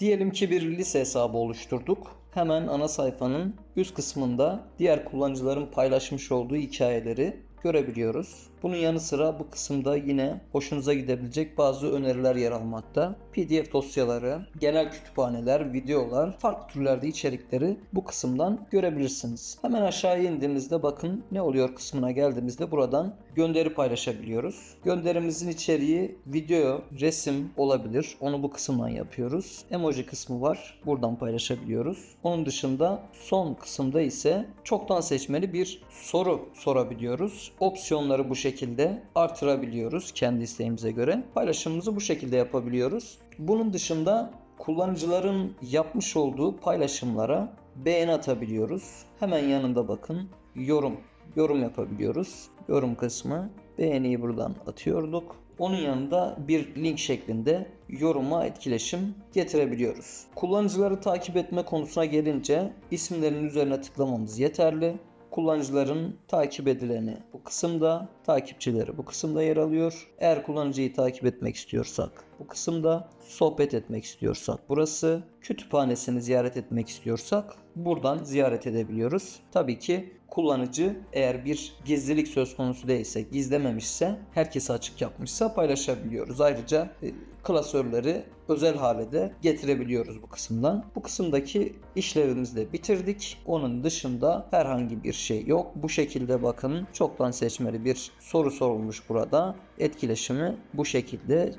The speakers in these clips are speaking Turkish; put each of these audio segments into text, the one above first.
Diyelim ki bir lise hesabı oluşturduk. Hemen ana sayfanın üst kısmında diğer kullanıcıların paylaşmış olduğu hikayeleri görebiliyoruz. Bunun yanı sıra bu kısımda yine hoşunuza gidebilecek bazı öneriler yer almakta. PDF dosyaları, genel kütüphaneler, videolar, farklı türlerde içerikleri bu kısımdan görebilirsiniz. Hemen aşağıya indiğimizde bakın ne oluyor kısmına geldiğimizde buradan gönderi paylaşabiliyoruz. Gönderimizin içeriği video, resim olabilir. Onu bu kısımdan yapıyoruz. Emoji kısmı var. Buradan paylaşabiliyoruz. Onun dışında son kısımda ise çoktan seçmeli bir soru sorabiliyoruz. Opsiyonları bu şekilde artırabiliyoruz kendi isteğimize göre. Paylaşımımızı bu şekilde yapabiliyoruz. Bunun dışında kullanıcıların yapmış olduğu paylaşımlara beğeni atabiliyoruz. Hemen yanında bakın yorum yorum yapabiliyoruz. Yorum kısmı beğeniyi buradan atıyorduk. Onun yanında bir link şeklinde yoruma etkileşim getirebiliyoruz. Kullanıcıları takip etme konusuna gelince isimlerin üzerine tıklamamız yeterli. Kullanıcıların takip edileni bu kısımda, takipçileri bu kısımda yer alıyor. Eğer kullanıcıyı takip etmek istiyorsak bu kısımda, sohbet etmek istiyorsak burası, kütüphanesini ziyaret etmek istiyorsak buradan ziyaret edebiliyoruz. Tabii ki kullanıcı eğer bir gizlilik söz konusu değilse, gizlememişse, herkese açık yapmışsa paylaşabiliyoruz. Ayrıca e, klasörleri özel hale de getirebiliyoruz bu kısımdan. Bu kısımdaki işlevimizi de bitirdik. Onun dışında herhangi bir şey yok. Bu şekilde bakın çoktan seçmeli bir soru sorulmuş burada. Etkileşimi bu şekilde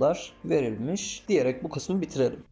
cevaplar verilmiş diyerek bu kısmı bitirelim.